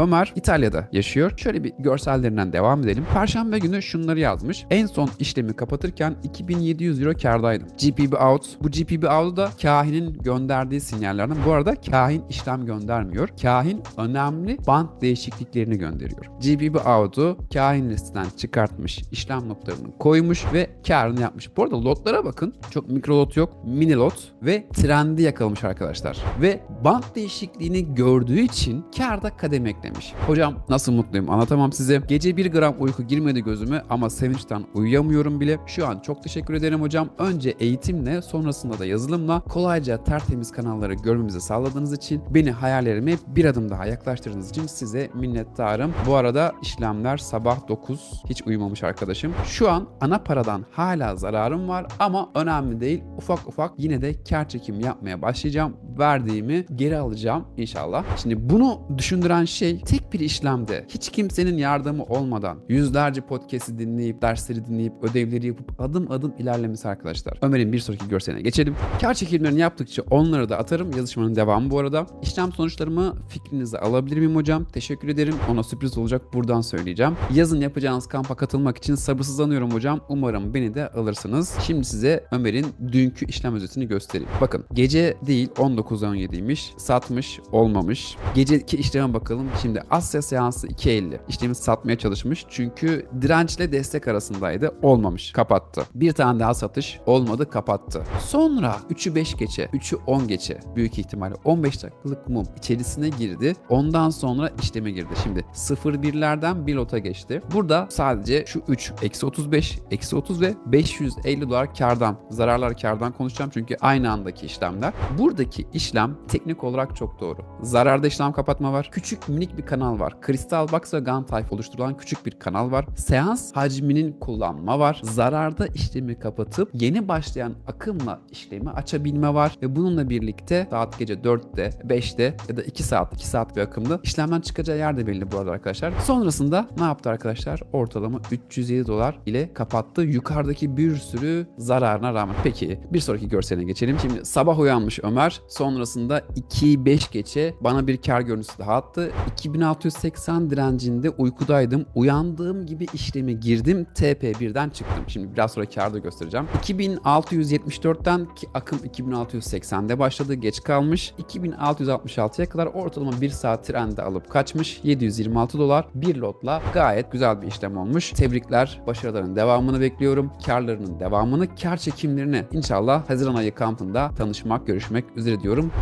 Ömer İtalya'da yaşıyor. Şöyle bir görsellerinden devam edelim. Perşembe günü şunları yazmış. En son işlemi kapatırken 2700 euro kardaydım. GPB out. Bu GPB out'u da kahinin gönderdiği sinyallerden. Bu arada kahin işlem göndermiyor. Kahin önemli band değişikliklerini gönderiyor. GPB out'u kahin listeden çıkartmış, işlem notlarını koymuş ve karını yapmış. Bu arada lotlara bakın. Çok mikro lot yok. Mini lot ve trendi yakalamış arkadaşlar. Ve band değişikliğini gördüğü için karda kademe eklemiş. Hocam nasıl mutluyum anlatamam size. Gece 1 gram uyku girmedi gözüme ama sevinçten uyuyamıyorum bile. Şu an çok teşekkür ederim hocam. Önce eğitimle sonrasında da yazılımla kolayca tertemiz kanalları görmemizi sağladığınız için beni hayallerime bir adım daha yaklaştırdığınız için size minnettarım. Bu arada işlemler sabah 9 hiç uyumamış arkadaşım. Şu an ana paradan hala zararım var ama önemli değil. Ufak ufak yine de kar çekim yapmaya başlayacağım. Verdiğimi geri alacağım inşallah. Şimdi bunu düşündüren şey tek bir işlemde hiç kimsenin yardımı olmadan yüzlerce podcast'i dinleyip dersleri dinleyip ödevleri yapıp adım adım ilerlemesi arkadaşlar. Ömer'in bir sonraki görseline geçelim. Kar çekimlerini yaptıkça onları da atarım. Yazışmanın devamı bu arada. İşlem sonuçlarımı fikrinizi alabilir miyim hocam? Teşekkür ederim. Ona sürpriz olacak buradan söyleyeceğim. Yazın yapacağınız kampa katılmak için sabırsızlanıyorum hocam. Umarım beni de alırsınız. Şimdi size Ömer'in dünkü işlem özetini göstereyim. Bakın gece değil 19-17'ymiş. Satmış olmamış. Geceki işleme bakalım. Şimdi Asya seansı 2.50. İşlemi satmaya çalışmış. Çünkü dirençle destek arasındaydı. Olmamış. Kapattı. Bir tane daha satış olmadı. Kapattı. Sonra 3'ü 5 geçe, 3'ü 10 geçe büyük ihtimalle 15 dakikalık mum içerisine girdi. Ondan sonra işleme girdi. Şimdi 0-1'lerden 1 lota geçti. Burada sadece şu 3 eksi 35, eksi 30 ve 550 dolar kardan, zararlar kardan konuşacağım çünkü aynı andaki işlemler. Buradaki işlem teknik olarak çok doğru. Zararda işlem kapatma var. Küçük minik bir kanal var. Crystal Box ve Gun oluşturulan küçük bir kanal var. Seans hacminin kullanma var. Zararda işlemi kapatıp yeni başlayan akımla işlemi açabilme var. Ve bununla birlikte saat gece 4'te, 5'te ya da 2 saat, 2 saat bir akımda işlemden çıkacağı yer de belli bu arada arkadaşlar. Sonrasında ne yaptı arkadaşlar? Ortalama 307 dolar ile kapattı. Yukarıdaki bir sürü zararına rağmen. Peki bir sonraki görseline geçelim. Şimdi sabah uyanmış Ömer. Sonrasında 2-5 geçe bana bir kar görüntüsü daha attı. 2680 direncinde uykudaydım. Uyandığım gibi işlemi girdim. TP1'den çıktım. Şimdi biraz sonra karda göstereceğim. 2674'ten ki akım 2680'de başladı. Geç kalmış. 2666'ya kadar ortalama 1 saat trende alıp kaçmış. 726 dolar bir lotla gayet güzel bir işlem olmuş. Tebrikler. Başarıların devamını bekliyorum. Karlarının devamını, kar çekimlerini inşallah Haziran ayı kampında tanışmak, görüşmek üzere diyorum.